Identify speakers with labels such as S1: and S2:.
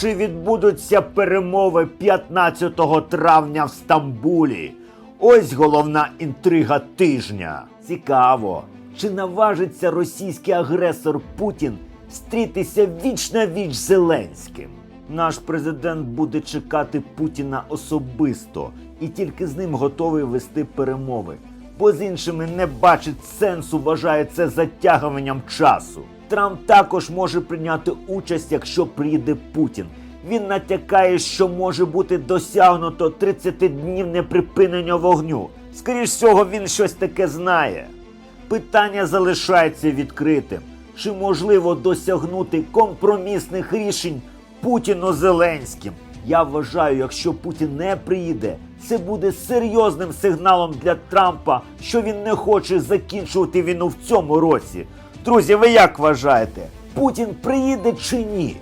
S1: Чи відбудуться перемови 15 травня в Стамбулі? Ось головна інтрига тижня. Цікаво, чи наважиться російський агресор Путін стрітися віч на віч Зеленським? Наш президент буде чекати Путіна особисто і тільки з ним готовий вести перемови, бо з іншими не бачить сенсу, вважає це затягуванням часу. Трамп також може прийняти участь, якщо приїде Путін. Він натякає, що може бути досягнуто 30-днівне припинення вогню. Скоріш всього, він щось таке знає. Питання залишається відкритим. Чи можливо досягнути компромісних рішень Путіно Зеленським? Я вважаю, якщо Путін не приїде, це буде серйозним сигналом для Трампа, що він не хоче закінчувати війну в цьому році. Друзі, ви як вважаєте? Путін приїде чи ні?